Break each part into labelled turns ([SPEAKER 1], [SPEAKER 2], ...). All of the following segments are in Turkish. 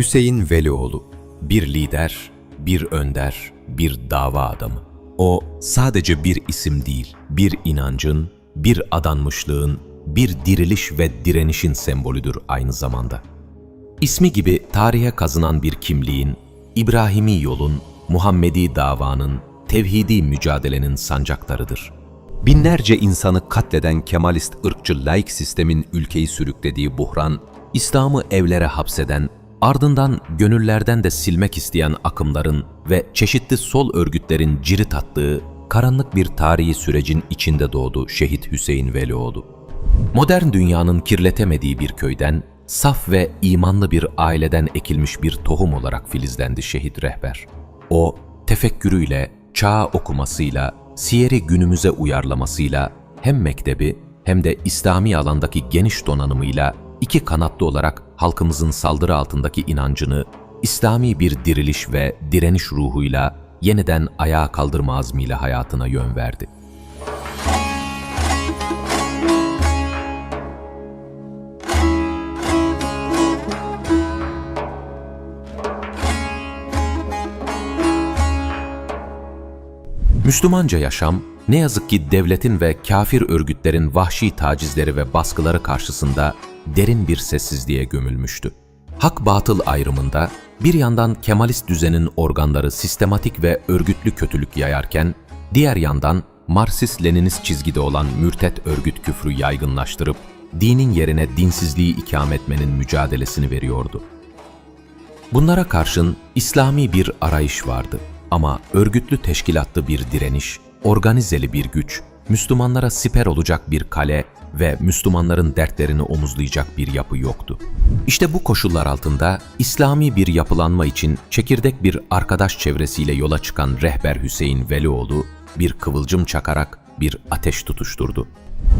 [SPEAKER 1] Hüseyin Velioğlu, bir lider, bir önder, bir dava adamı. O sadece bir isim değil, bir inancın, bir adanmışlığın, bir diriliş ve direnişin sembolüdür aynı zamanda. İsmi gibi tarihe kazınan bir kimliğin, İbrahimi yolun, Muhammedi davanın, tevhidi mücadelenin sancaklarıdır. Binlerce insanı katleden Kemalist ırkçı laik sistemin ülkeyi sürüklediği buhran, İslam'ı evlere hapseden, ardından gönüllerden de silmek isteyen akımların ve çeşitli sol örgütlerin cirit attığı karanlık bir tarihi sürecin içinde doğdu şehit Hüseyin Velioğlu. Modern dünyanın kirletemediği bir köyden, saf ve imanlı bir aileden ekilmiş bir tohum olarak filizlendi şehit rehber. O, tefekkürüyle, çağ okumasıyla, siyeri günümüze uyarlamasıyla hem mektebi hem de İslami alandaki geniş donanımıyla iki kanatlı olarak halkımızın saldırı altındaki inancını İslami bir diriliş ve direniş ruhuyla yeniden ayağa kaldırma azmiyle hayatına yön verdi. Müslümanca yaşam, ne yazık ki devletin ve kafir örgütlerin vahşi tacizleri ve baskıları karşısında derin bir sessizliğe gömülmüştü. Hak-batıl ayrımında bir yandan Kemalist düzenin organları sistematik ve örgütlü kötülük yayarken, diğer yandan Marksist-Leninist çizgide olan mürtet örgüt küfrü yaygınlaştırıp, dinin yerine dinsizliği ikame etmenin mücadelesini veriyordu. Bunlara karşın İslami bir arayış vardı ama örgütlü teşkilatlı bir direniş, organizeli bir güç, Müslümanlara siper olacak bir kale ve Müslümanların dertlerini omuzlayacak bir yapı yoktu. İşte bu koşullar altında İslami bir yapılanma için çekirdek bir arkadaş çevresiyle yola çıkan rehber Hüseyin Velioğlu bir kıvılcım çakarak bir ateş tutuşturdu.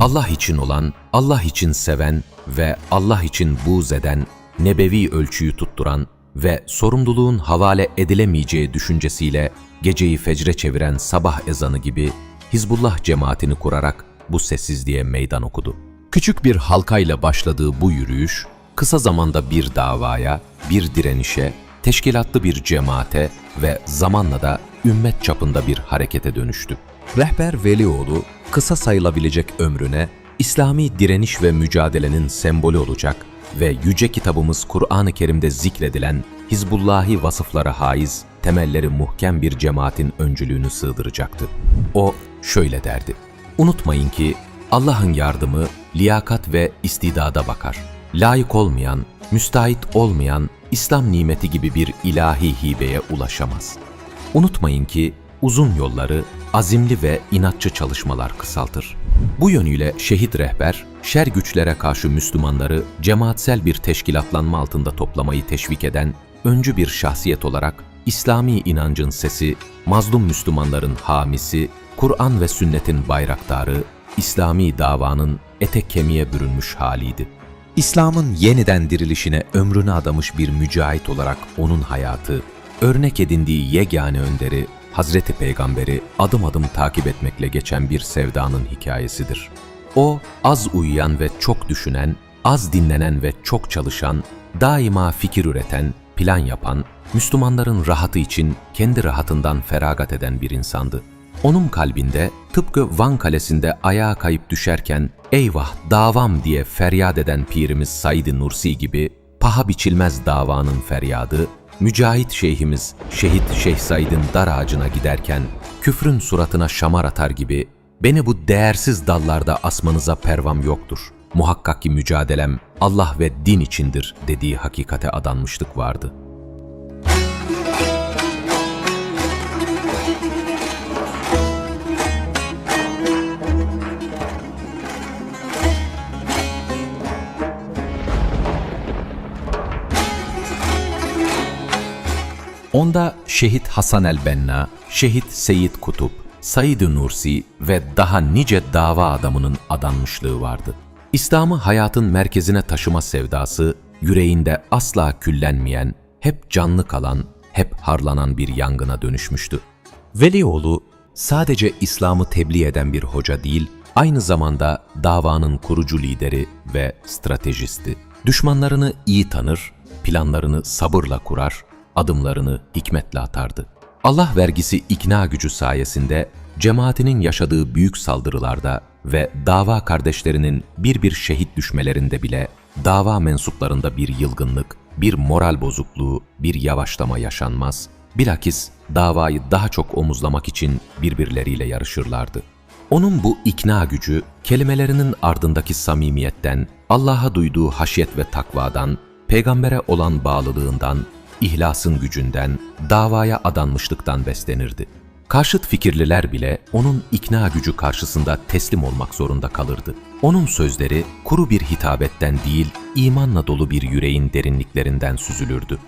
[SPEAKER 1] Allah için olan, Allah için seven ve Allah için buğz eden, nebevi ölçüyü tutturan ve sorumluluğun havale edilemeyeceği düşüncesiyle geceyi fecre çeviren sabah ezanı gibi Hizbullah cemaatini kurarak bu sessizliğe meydan okudu. Küçük bir halkayla başladığı bu yürüyüş, kısa zamanda bir davaya, bir direnişe, teşkilatlı bir cemaate ve zamanla da ümmet çapında bir harekete dönüştü. Rehber Velioğlu, kısa sayılabilecek ömrüne İslami direniş ve mücadelenin sembolü olacak ve yüce kitabımız Kur'an-ı Kerim'de zikredilen Hizbullahi vasıflara haiz, temelleri muhkem bir cemaatin öncülüğünü sığdıracaktı. O şöyle derdi. Unutmayın ki Allah'ın yardımı liyakat ve istidada bakar. Layık olmayan, müstahit olmayan İslam nimeti gibi bir ilahi hibeye ulaşamaz. Unutmayın ki uzun yolları azimli ve inatçı çalışmalar kısaltır. Bu yönüyle şehit rehber, şer güçlere karşı Müslümanları cemaatsel bir teşkilatlanma altında toplamayı teşvik eden öncü bir şahsiyet olarak İslami inancın sesi, mazlum Müslümanların hamisi, Kur'an ve sünnetin bayraktarı, İslami davanın ete kemiğe bürünmüş haliydi. İslam'ın yeniden dirilişine ömrünü adamış bir mücahit olarak onun hayatı, örnek edindiği yegane önderi, Hazreti Peygamber'i adım adım takip etmekle geçen bir sevdanın hikayesidir. O, az uyuyan ve çok düşünen, az dinlenen ve çok çalışan, daima fikir üreten, plan yapan, Müslümanların rahatı için kendi rahatından feragat eden bir insandı. Onun kalbinde tıpkı Van Kalesi'nde ayağa kayıp düşerken eyvah davam diye feryat eden pirimiz Said-i Nursi gibi paha biçilmez davanın feryadı, Mücahit şeyhimiz şehit Şeyh Said'in dar ağacına giderken küfrün suratına şamar atar gibi beni bu değersiz dallarda asmanıza pervam yoktur. Muhakkak ki mücadelem Allah ve din içindir dediği hakikate adanmışlık vardı.'' Onda Şehit Hasan el-Benna, Şehit Seyyid Kutup, Said-i Nursi ve daha nice dava adamının adanmışlığı vardı. İslam'ı hayatın merkezine taşıma sevdası, yüreğinde asla küllenmeyen, hep canlı kalan, hep harlanan bir yangına dönüşmüştü. Velioğlu sadece İslam'ı tebliğ eden bir hoca değil, aynı zamanda davanın kurucu lideri ve stratejisti. Düşmanlarını iyi tanır, planlarını sabırla kurar, adımlarını hikmetle atardı. Allah vergisi ikna gücü sayesinde cemaatinin yaşadığı büyük saldırılarda ve dava kardeşlerinin bir bir şehit düşmelerinde bile dava mensuplarında bir yılgınlık, bir moral bozukluğu, bir yavaşlama yaşanmaz. Bilakis davayı daha çok omuzlamak için birbirleriyle yarışırlardı. Onun bu ikna gücü, kelimelerinin ardındaki samimiyetten, Allah'a duyduğu haşyet ve takvadan, peygambere olan bağlılığından, ihlasın gücünden, davaya adanmışlıktan beslenirdi. Karşıt fikirliler bile onun ikna gücü karşısında teslim olmak zorunda kalırdı. Onun sözleri kuru bir hitabetten değil, imanla dolu bir yüreğin derinliklerinden süzülürdü.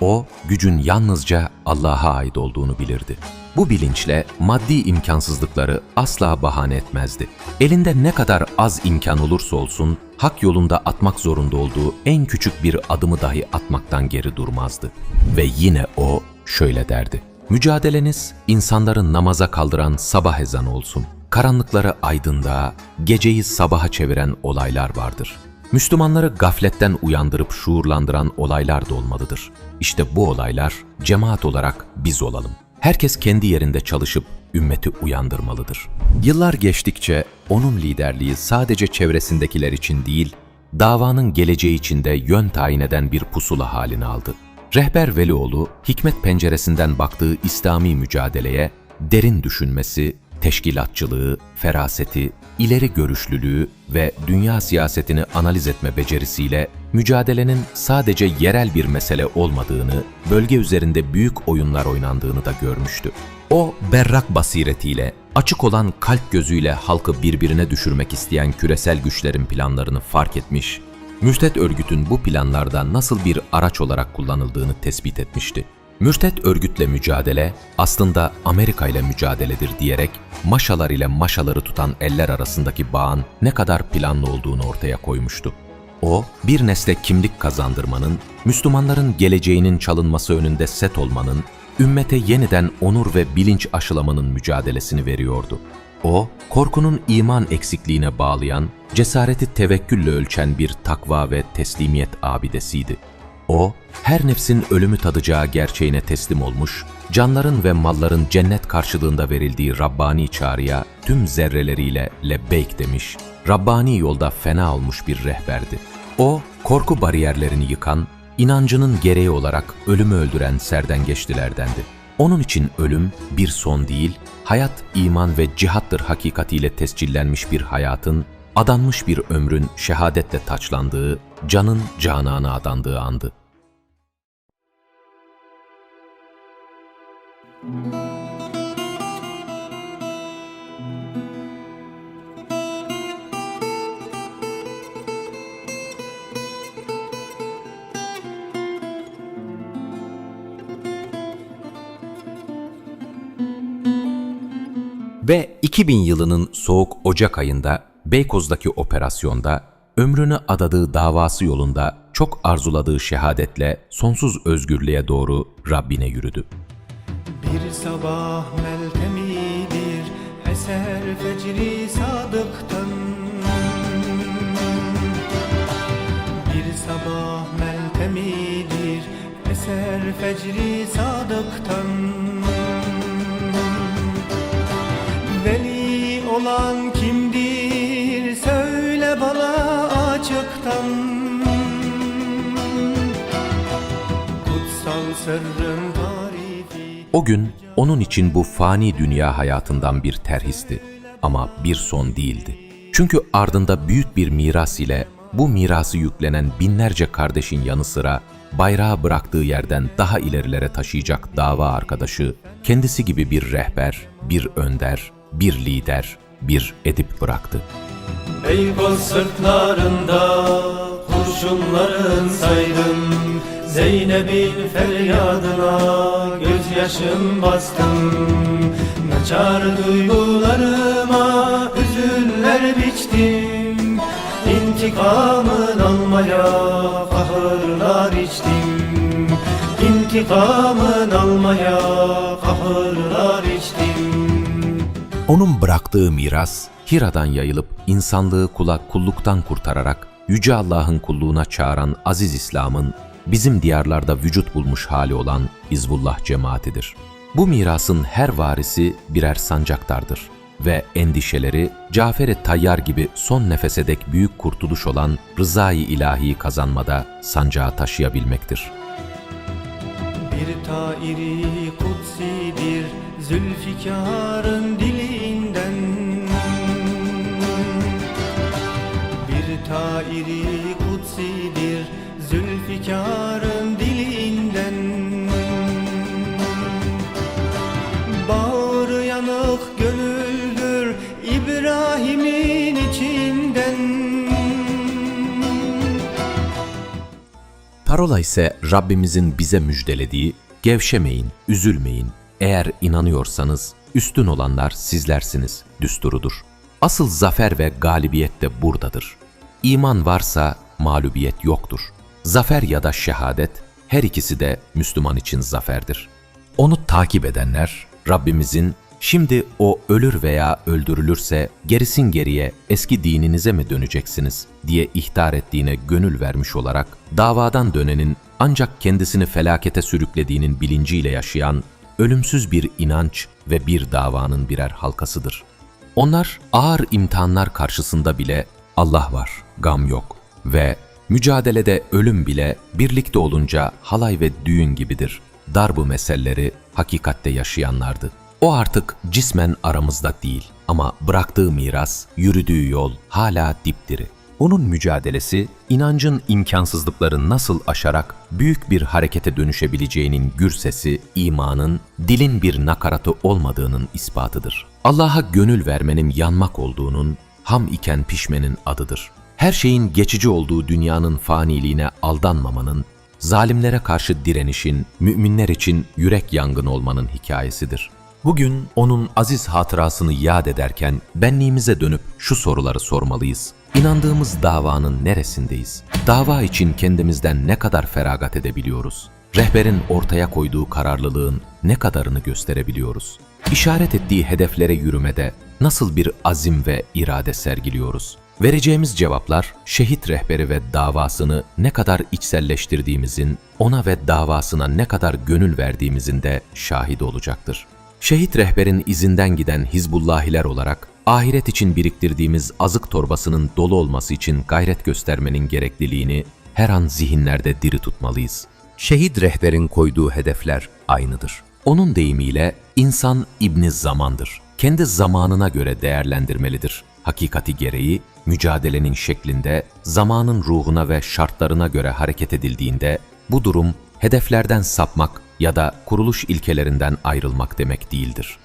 [SPEAKER 1] O, gücün yalnızca Allah'a ait olduğunu bilirdi. Bu bilinçle maddi imkansızlıkları asla bahane etmezdi. Elinde ne kadar az imkan olursa olsun, hak yolunda atmak zorunda olduğu en küçük bir adımı dahi atmaktan geri durmazdı. Ve yine o şöyle derdi. Mücadeleniz insanları namaza kaldıran sabah ezanı olsun. Karanlıkları aydınlığa, geceyi sabaha çeviren olaylar vardır. Müslümanları gafletten uyandırıp şuurlandıran olaylar da olmalıdır. İşte bu olaylar cemaat olarak biz olalım. Herkes kendi yerinde çalışıp ümmeti uyandırmalıdır. Yıllar geçtikçe onun liderliği sadece çevresindekiler için değil, davanın geleceği için de yön tayin eden bir pusula halini aldı. Rehber Velioğlu, hikmet penceresinden baktığı İslami mücadeleye derin düşünmesi, teşkilatçılığı, feraseti, ileri görüşlülüğü ve dünya siyasetini analiz etme becerisiyle mücadelenin sadece yerel bir mesele olmadığını, bölge üzerinde büyük oyunlar oynandığını da görmüştü. O berrak basiretiyle, açık olan kalp gözüyle halkı birbirine düşürmek isteyen küresel güçlerin planlarını fark etmiş, Mürtet örgütün bu planlarda nasıl bir araç olarak kullanıldığını tespit etmişti. Mürtet örgütle mücadele aslında Amerika ile mücadeledir diyerek maşalar ile maşaları tutan eller arasındaki bağın ne kadar planlı olduğunu ortaya koymuştu. O, bir nesle kimlik kazandırmanın, Müslümanların geleceğinin çalınması önünde set olmanın, ümmete yeniden onur ve bilinç aşılamanın mücadelesini veriyordu. O, korkunun iman eksikliğine bağlayan, cesareti tevekkülle ölçen bir takva ve teslimiyet abidesiydi. O, her nefsin ölümü tadacağı gerçeğine teslim olmuş, canların ve malların cennet karşılığında verildiği Rabbani çağrıya tüm zerreleriyle lebbeyk demiş, Rabbani yolda fena olmuş bir rehberdi. O, korku bariyerlerini yıkan, inancının gereği olarak ölümü öldüren serdengeçlilerdendi. Onun için ölüm bir son değil, hayat, iman ve cihattır hakikatiyle tescillenmiş bir hayatın, adanmış bir ömrün şehadetle taçlandığı, canın canana adandığı andı. Ve 2000 yılının soğuk Ocak ayında Beykoz'daki operasyonda ömrünü adadığı davası yolunda çok arzuladığı şehadetle sonsuz özgürlüğe doğru Rabbine yürüdü.
[SPEAKER 2] Bir sabah meltemidir eser fecri sadıktan. Bir sabah meltemidir eser fecri sadıktan. Veli olan kimdir söyle bana açıktan. Kutsal sırrın
[SPEAKER 1] O gün onun için bu fani dünya hayatından bir terhisti ama bir son değildi. Çünkü ardında büyük bir miras ile bu mirası yüklenen binlerce kardeşin yanı sıra bayrağı bıraktığı yerden daha ilerilere taşıyacak dava arkadaşı, kendisi gibi bir rehber, bir önder, bir lider, bir edip bıraktı.
[SPEAKER 2] Beykoz sırtlarında kurşunların saydım Zeynep'in feryadına gözyaşım bastım. Naçar duygularıma hüzünler biçtim. İntikamın almaya kahırlar içtim. İntikamın almaya kahırlar içtim.
[SPEAKER 1] Onun bıraktığı miras, Hira'dan yayılıp insanlığı kula kulluktan kurtararak Yüce Allah'ın kulluğuna çağıran aziz İslam'ın bizim diyarlarda vücut bulmuş hali olan İzbullah cemaatidir. Bu mirasın her varisi birer sancaktardır ve endişeleri Cafer-i Tayyar gibi son nefese dek büyük kurtuluş olan rızayı ilahiyi kazanmada sancağı taşıyabilmektir.
[SPEAKER 2] Bir tairi kutsidir Zülfikar'ın dilinden Bir tairi Zülfikar'ın dilinden Bağrı yanık gönüldür İbrahim'in içinden
[SPEAKER 1] Parola ise Rabbimizin bize müjdelediği, gevşemeyin, üzülmeyin, eğer inanıyorsanız üstün olanlar sizlersiniz düsturudur. Asıl zafer ve galibiyet de buradadır. İman varsa mağlubiyet yoktur. Zafer ya da şehadet her ikisi de Müslüman için zaferdir. Onu takip edenler Rabbimizin şimdi o ölür veya öldürülürse gerisin geriye eski dininize mi döneceksiniz diye ihtar ettiğine gönül vermiş olarak davadan dönenin ancak kendisini felakete sürüklediğinin bilinciyle yaşayan ölümsüz bir inanç ve bir davanın birer halkasıdır. Onlar ağır imtihanlar karşısında bile Allah var, gam yok ve mücadelede ölüm bile birlikte olunca halay ve düğün gibidir. Dar bu meseleleri hakikatte yaşayanlardı. O artık cismen aramızda değil ama bıraktığı miras, yürüdüğü yol hala dipdiri. Onun mücadelesi, inancın imkansızlıkları nasıl aşarak büyük bir harekete dönüşebileceğinin gür sesi, imanın, dilin bir nakaratı olmadığının ispatıdır. Allah'a gönül vermenin yanmak olduğunun, ham iken pişmenin adıdır. Her şeyin geçici olduğu dünyanın faniliğine aldanmamanın, zalimlere karşı direnişin, müminler için yürek yangın olmanın hikayesidir. Bugün onun aziz hatırasını yad ederken benliğimize dönüp şu soruları sormalıyız. İnandığımız davanın neresindeyiz? Dava için kendimizden ne kadar feragat edebiliyoruz? Rehberin ortaya koyduğu kararlılığın ne kadarını gösterebiliyoruz? İşaret ettiği hedeflere yürümede nasıl bir azim ve irade sergiliyoruz? Vereceğimiz cevaplar şehit rehberi ve davasını ne kadar içselleştirdiğimizin, ona ve davasına ne kadar gönül verdiğimizin de şahidi olacaktır. Şehit rehberin izinden giden Hizbullahiler olarak ahiret için biriktirdiğimiz azık torbasının dolu olması için gayret göstermenin gerekliliğini her an zihinlerde diri tutmalıyız. Şehit rehberin koyduğu hedefler aynıdır. Onun deyimiyle insan ibni zamandır. Kendi zamanına göre değerlendirmelidir. Hakikati gereği mücadelenin şeklinde zamanın ruhuna ve şartlarına göre hareket edildiğinde bu durum hedeflerden sapmak ya da kuruluş ilkelerinden ayrılmak demek değildir.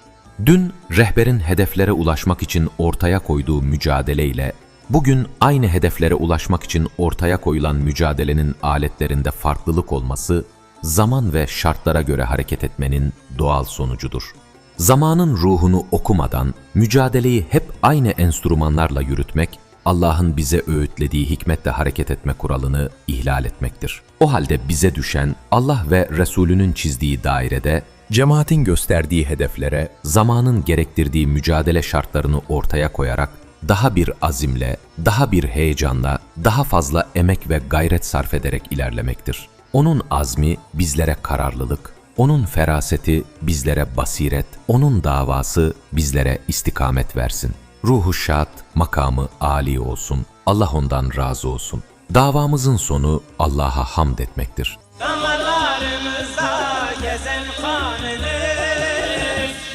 [SPEAKER 1] Dün rehberin hedeflere ulaşmak için ortaya koyduğu mücadeleyle bugün aynı hedeflere ulaşmak için ortaya koyulan mücadelenin aletlerinde farklılık olması zaman ve şartlara göre hareket etmenin doğal sonucudur. Zamanın ruhunu okumadan mücadeleyi hep aynı enstrümanlarla yürütmek Allah'ın bize öğütlediği hikmetle hareket etme kuralını ihlal etmektir. O halde bize düşen Allah ve Resulünün çizdiği dairede cemaatin gösterdiği hedeflere zamanın gerektirdiği mücadele şartlarını ortaya koyarak daha bir azimle, daha bir heyecanla, daha fazla emek ve gayret sarf ederek ilerlemektir. Onun azmi bizlere kararlılık, onun feraseti bizlere basiret, onun davası bizlere istikamet versin. Ruhu şad, makamı âli olsun. Allah ondan razı olsun. Davamızın sonu Allah'a hamd etmektir.
[SPEAKER 3] Damarlarımızda gezen kanımız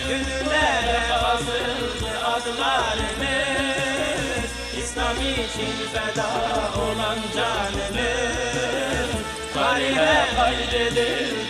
[SPEAKER 3] Gönüllere basıldı adlarımız İslam için feda olan canımız Tarihe kaydedildi destanımız